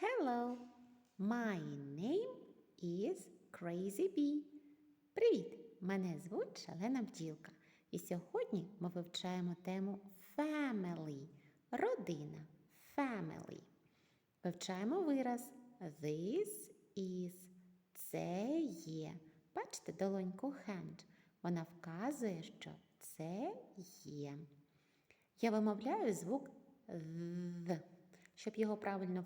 Hello, my name is Crazy Bee. Привіт! Мене звуть Шалена Бджілка. І сьогодні ми вивчаємо тему family. Родина. Family. Вивчаємо вираз This is. Це є. Бачите долоньку hand. Вона вказує, що це є. Я вимовляю звук «th». Щоб його правильно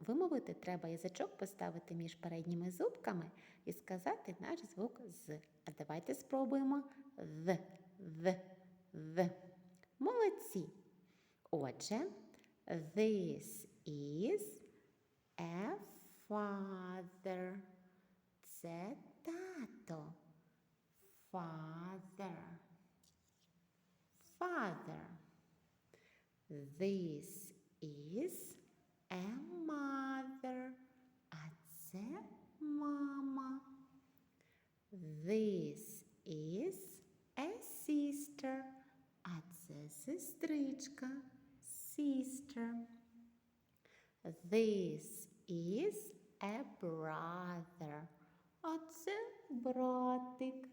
вимовити, треба язичок поставити між передніми зубками і сказати наш звук з. А давайте спробуємо «th», «th», «th». Молодці. Отже, this is a father. Це тато. Father. Father. This is a mother. А це мама. This is a sister. А це сестричка. Sister. This is a brother. А це братик.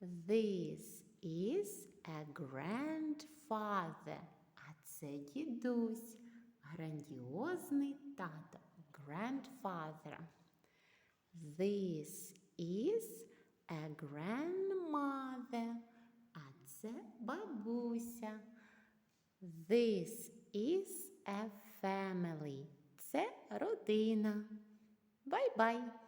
This is a grandfather. Це дідусь. Грандіозний тато. Grandfather. This is a grandmother. А це бабуся. This is a family. Це родина. Бай-бай!